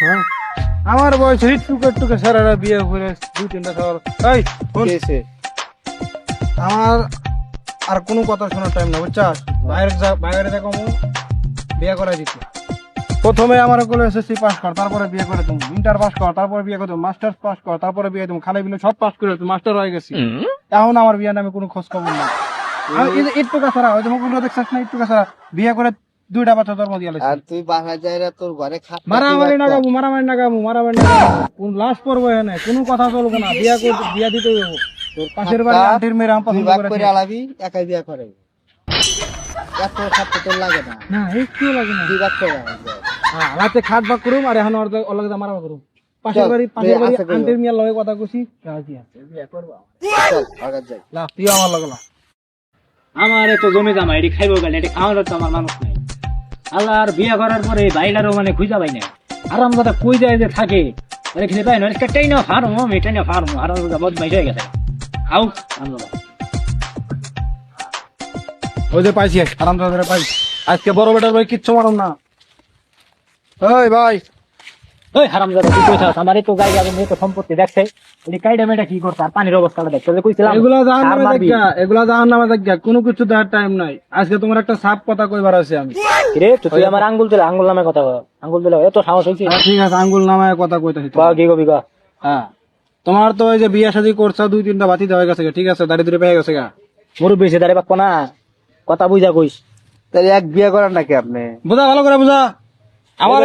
হ্যাঁ? আমার বয়স টুকে টুকে সারারা বিয়ে করে দুই তিনটা সবার এই শোন, আমার আর কোনো কথা শোনার টাইম না বুঝছাস? বাইরে যা বাইরে যা কমু বিয়ে করা দিত প্রথমে আমার কোলে এসএসসি পাস কর তারপরে বিয়ে করে তুমি ইন্টার পাস কর তারপরে বিয়ে করে তুমি মাস্টার্স পাস কর তারপরে বিয়ে তুমি খালি বিলে সব পাস করে তুমি মাস্টার হয়ে গেছি। এখন আমার বিয়ে নামে কোনো খোঁজ খবর না একটু কাছাড়া যে মুকুলটা দেখছিস না একটু কাছাড়া বিয়ে করে দুইটা বাচ্চা জন্ম দিয়ে আর তুই বাসায় যাই না তোর ঘরে খাট মারামারি না গাবো মারামারি না গাবো মারামারি না গাবো কোন লাশ পড়ব এখানে কোনো কথা চলবো না। বিয়া করতে বিয়া দিতে হইব। তোর পাশের বাড়ি আন্টির মেয়ের আম পছন্দ করে করে আলাবি একাই বিয়া করে। এত খাট তোর লাগে না। না একটু লাগে না। করে। হ্যাঁ রাতে খাট বাক করুম আর এখন ওর অলগে মারামা করুম। পাশের বাড়ি পাশের বাড়ি আন্টির মেয়ের লগে কথা কইছি রাজি আছে। বিয়া করব। চল যাই। লা তুই আমার লগে লা। আমার এত জমি জামা এটি খাইবো গেলে এটি খাওয়ানোর তো আমার মানুষ নাই। আল্লাহ আর বিয়ে করার পরে বাইলারও মানে খুঁজা পাই না আরাম দাদা কই যায় যে থাকে। আরে খেতে পাই না একটাই না ফার্ম এটাই না ফার্ম আরাম দাদা বদমাইশ হয়ে গেছে। খাও, আরাম ওই যে পাইছি আরাম ধরে পাই আজকে বড় বেটার ভাই কিচ্ছু মারুম না। ওই ভাই ওই হারাম দাদা তুই কইছাস আমার তো জায়গা আমি তো সম্পত্তি দেখছে। এটি কাইডা মেয়েটা কি করছে? আর পানির অবস্থাটা দেখছে তোকে কইছিলাম এগুলা। দেখা দেখা কোনো কিছু টাইম নাই। আজকে তোমার একটা সাপ কথা কইবার আছে আমি। কিরে তো তুই আমার আঙ্গুল দিলে আঙ্গুল নামে কথা কর আঙ্গুল দিলে এত সাহস হয়েছে হ্যাঁ, ঠিক আছে আঙ্গুল নামায় কথা কইতেছি। ক কি কবি ক হ্যাঁ। তোমার তো ওই যে বিয়া শাদী করছ দুই তিনটা বাতি দেওয়া গেছে ঠিক আছে দাঁড়িয়ে দূরে পেয়ে গেছে গা। মুরব্বী সে দাঁড়ে পাকবো না কথা বুঝা কইস। তাহলে এক বিয়া করেন নাকি আপনি? বুঝা ভালো করে বুঝা। আমার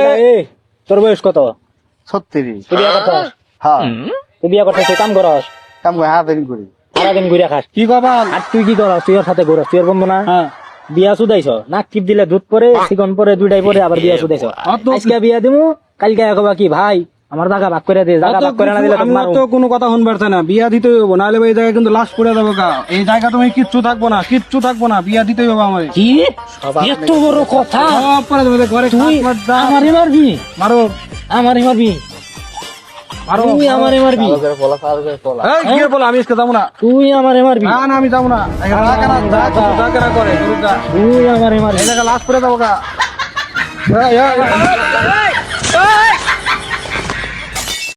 তোর বয়স কত? ছত্রিশ তুই বিয়া করছস হ্যাঁ তুই বিয়া করছস তুই কাম করস কাম করে হাত দিন করি সারাদিন ঘুরে খাস কি কবাল আর তুই কি করস তুই ওর সাথে ঘুরস তুই ওর বন্ধু না? হ্যাঁ বিয়া সুদাইছ নাক টিপ দিলে দুধ পরে চিকন পরে দুইটাই পরে আবার বিয়া সুদাইছ আজকে বিয়া দিমু কালকে কবা কি? ভাই আমার জায়গা ভাগ করে দে জায়গা ভাগ করে না দিলে তো তো কোনো কথা শুনবার না। বিয়া দিতে হইব নাহলে এই জায়গায় কিন্তু লাশ পড়ে যাব গা। এই জায়গা তুমি কিচ্ছু থাকব না কিচ্ছু থাকব না। বিয়া দিতে হইব আমার কি? এত বড় কথা। পরে যাবে ঘরে তুই খাট মাট দাও। মারো আমারে মারবি মারো তুই আমারে মারবি এই কি বলো আমি আজকে যাব না। তুই আমারে মারবি না না আমি যাব না। করে তুই আমারে মারবি জায়গা লাশ করে যাব গা।